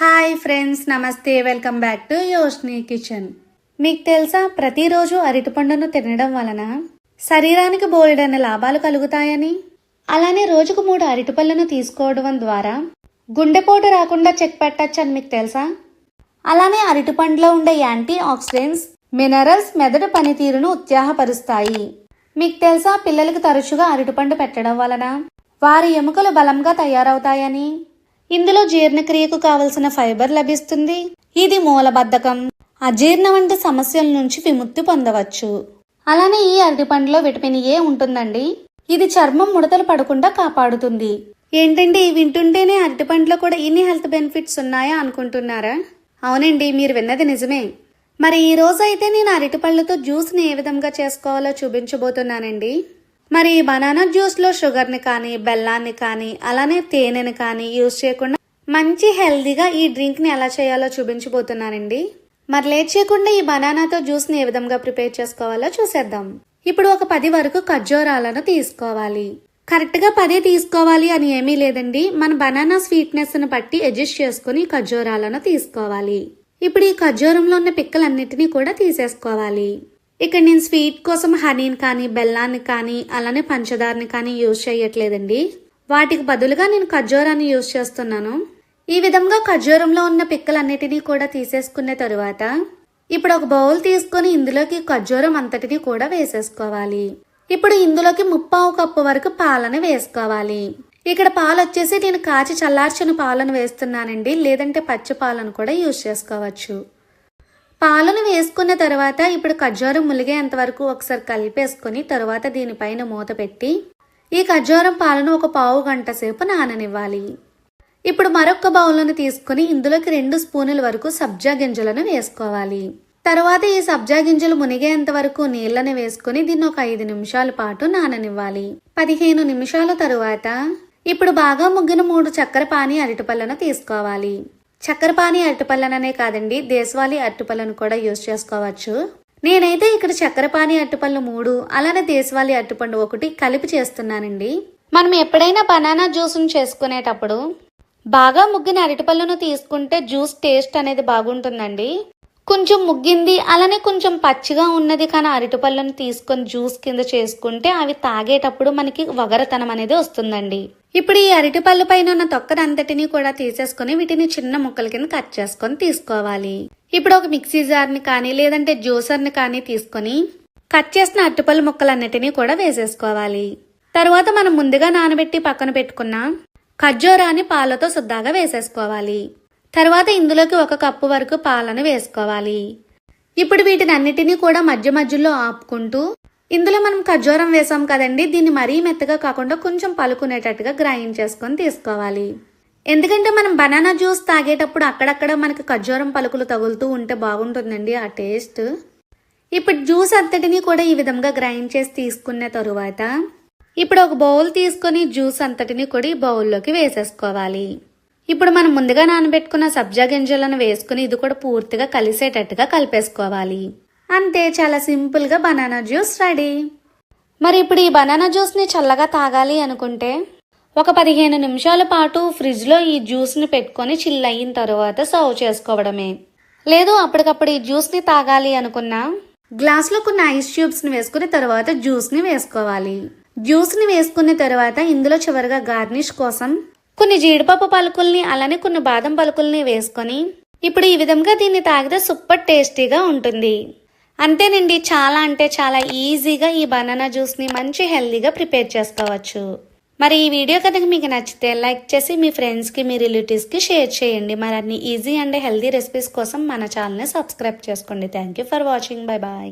Hi friends నమస్తే welcome back to Yoshni kitchen మీకు తెలుసా ప్రతిరోజు అరటిపండును తినడం వలన శరీరానికి బోలెడైన లాభాలు కలుగుతాయని? అలానే రోజుకు మూడు అరటిపళ్ళను తీసుకోవడం ద్వారా గుండెపోటు రాకుండా చెక్ పెట్టచ్చని మీకు తెలుసా? అలానే అరటిపండులో ఉండే యాంటీ ఆక్సిడెంట్స్ మినరల్స్ మెదడు పనితీరును ఉత్సాహపరుస్తాయి. మీకు తెలుసా పిల్లలకు తరచుగా అరటిపండు పెట్టడం వలన వారి ఎముకలు బలంగా తయారవుతాయని? ఇందులో జీర్ణక్రియకు కావలసిన ఫైబర్ లభిస్తుంది. ఇది మూలబద్ధకం. అజీర్ణ వంటి సమస్యల నుంచి విముక్తి పొందవచ్చు. అలానే ఈ అరటిపండులో విటమిన్ ఏ ఉంటుందండి? ఇది చర్మం ముడతలు పడకుండా కాపాడుతుంది. ఏంటంటే ఇవి వింటుంటేనే అరటిపండులో కూడా ఇన్ని హెల్త్ బెనిఫిట్స్ ఉన్నాయా అనుకుంటున్నారా? అవునండి మీరు విన్నది నిజమే. మరి ఈ రోజైతే నేను అరటిపళ్ళతో జ్యూస్ని ఏ విధంగా చేసుకోవాలో చూపించబోతున్నానండి. మరి ఈ బనానా జ్యూస్లో షుగర్ని కానీ బెల్లాన్ని కానీ అలానే తేనెని కానీ యూజ్ చేయకుండా మంచి హెల్దీగా ఈ డ్రింక్ని ఎలా చేయాలో చూపించబోతున్నానండి. మరి లేట్ చేయకుండా ఈ బనానాతో జ్యూస్ని ఏ విధంగా ప్రిపేర్ చేసుకోవాలో చూసేద్దాం. ఇప్పుడు ఒక పది వరకు ఖర్జూరాలను తీసుకోవాలి. కరెక్ట్గా పదే తీసుకోవాలి అని ఏమీ లేదండి. మన బనానా స్వీట్నెస్ను బట్టి అడ్జస్ట్ చేసుకుని ఖర్జూరాలను తీసుకోవాలి. ఇప్పుడు ఈ ఖర్జూరంలో ఉన్న పిక్కలన్నిటినీ కూడా తీసేసుకోవాలి. ఇక్కడ నేను స్వీట్ కోసం హనీని కానీ బెల్లాన్ని కానీ అలానే పంచదారని కానీ యూజ్ చేయట్లేదండి వాటికి బదులుగా నేను ఖర్జూరాన్ని యూజ్ చేస్తున్నాను. ఈ విధంగా ఖర్జూరంలో ఉన్న పిక్కలన్నిటినీ కూడా తీసేసుకున్న తరువాత ఇప్పుడు ఒక బౌల్ తీసుకొని ఇందులోకి ఖర్జూరం అంతటిని కూడా వేసేసుకోవాలి. ఇప్పుడు ఇందులోకి ముప్పావు కప్పు వరకు పాలను వేసుకోవాలి. ఇక్కడ పాలు వచ్చేసి నేను కాచి చల్లార్చిన పాలను వేస్తున్నానండి. లేదంటే పచ్చి పాలను కూడా యూజ్ చేసుకోవచ్చు. పాలను వేసుకున్న తర్వాత ఇప్పుడు ఖర్జూరం ములిగేంత వరకు ఒకసారి కలిపేసుకొని తర్వాత దీనిపైన మూత పెట్టి ఈ ఖర్జూరం పాలను ఒక పావు గంట సేపు నాననివ్వాలి. ఇప్పుడు మరొక బౌల్ను తీసుకుని ఇందులోకి రెండు స్పూనుల వరకు సబ్జా గింజలను వేసుకోవాలి. తర్వాత ఈ సబ్జా గింజలు మునిగేంత వరకు నీళ్ళను వేసుకుని దీన్ని ఒక ఐదు నిమిషాల పాటు నాననివ్వాలి. పదిహేను నిమిషాల తరువాత ఇప్పుడు బాగా ముగ్గిన మూడు చక్కెర పాని అరటిపళ్ళను తీసుకోవాలి. చక్కెరపాణి అరటిపళ్ళననే కాదండి దేశవాళీ అరటిపళ్ళను కూడా యూజ్ చేసుకోవచ్చు. నేనైతే ఇక్కడ చక్కెరపాణి అరటిపళ్ళు మూడు అలానే దేశవాళీ అరటిపండు ఒకటి కలిపి చేస్తున్నానండి. మనం ఎప్పుడైనా బనానా జ్యూస్ను చేసుకునేటప్పుడు బాగా ముగ్గిన అరటిపళ్ళను తీసుకుంటే జ్యూస్ టేస్ట్ అనేది బాగుంటుందండి. కొంచెం ముగ్గింది అలానే కొంచెం పచ్చిగా ఉన్నది కానీ అరటిపళ్ళను తీసుకొని జ్యూస్ కింద చేసుకుంటే అవి తాగేటప్పుడు మనకి వగరతనం అనేది వస్తుందండి. ఇప్పుడు ఈ అరటిపళ్ళు పైన ఉన్న తొక్కనంతటిని కూడా తీసేసుకొని వీటిని చిన్న ముక్కల కింద కట్ చేసుకొని తీసుకోవాలి. ఇప్పుడు ఒక మిక్సీ జార్ని కానీ లేదంటే జ్యూసర్ని కానీ తీసుకొని కట్ చేసిన అరటిపళ్ళు ముక్కలన్నిటినీ కూడా వేసేసుకోవాలి. తర్వాత మనం ముందుగా నానబెట్టి పక్కన పెట్టుకున్న ఖర్జూరాన్ని పాలతో శుద్ధాగా వేసేసుకోవాలి. తర్వాత ఇందులోకి ఒక కప్పు వరకు పాలను వేసుకోవాలి. ఇప్పుడు వీటిని అన్నిటినీ కూడా మధ్య మధ్యలో ఆపుకుంటూ ఇందులో మనం ఖర్జూరం వేసాం కదండి. దీన్ని మరీ మెత్తగా కాకుండా కొంచెం పలుకునేటట్టుగా గ్రైండ్ చేసుకొని తీసుకోవాలి. ఎందుకంటే మనం బనానా జ్యూస్ తాగేటప్పుడు అక్కడక్కడ మనకి ఖర్జూరం పలుకులు తగులుతూ ఉంటే బాగుంటుందండి ఆ టేస్ట్. ఇప్పుడు జ్యూస్ అంతటిని కూడా ఈ విధంగా గ్రైండ్ చేసి తీసుకున్న తరువాత ఇప్పుడు ఒక బౌల్ తీసుకొని జ్యూస్ అంతటిని కూడా ఈ బౌల్లోకి వేసేసుకోవాలి. ఇప్పుడు మనం ముందుగా నానబెట్టుకున్న సబ్జా గింజలను వేసుకుని ఇది కూడా పూర్తిగా కలిసేటట్టుగా కలిపేసుకోవాలి. అంతే చాలా సింపుల్గా బనానా జ్యూస్ రెడీ. మరి ఇప్పుడు ఈ బనానా జ్యూస్ని చల్లగా తాగాలి అనుకుంటే ఒక పదిహేను నిమిషాల పాటు ఫ్రిడ్జ్లో ఈ జ్యూస్ని పెట్టుకొని చిల్ అయిన తర్వాత సర్వ్ చేసుకోవడమే. లేదు అప్పటికప్పుడు ఈ జ్యూస్ని తాగాలి అనుకున్నా గ్లాస్లో కొన్ని ఐస్ ట్యూబ్స్ని వేసుకుని తర్వాత జ్యూస్ని వేసుకోవాలి. జ్యూస్ని వేసుకున్న తర్వాత ఇందులో చివరిగా గార్నిష్ కోసం కొన్ని జీడిపప్పు పలుకుల్ని అలానే కొన్ని బాదం పలుకుల్ని వేసుకొని ఇప్పుడు ఈ విధంగా దీన్ని తాగితే సూపర్ టేస్టీగా ఉంటుంది. అంతేనండి చాలా అంటే చాలా ఈజీగా ఈ బనానా జ్యూస్ని మంచి హెల్తీగా ప్రిపేర్ చేసుకోవచ్చు. మరి ఈ వీడియో కనుక మీకు నచ్చితే లైక్ చేసి మీ ఫ్రెండ్స్కి మీ రిలేటివ్స్కి షేర్ చేయండి. మరి అన్ని ఈజీ అండ్ హెల్తీ రెసిపీస్ కోసం మన ఛానల్ని సబ్స్క్రైబ్ చేసుకోండి. Thank you for watching. Bye bye.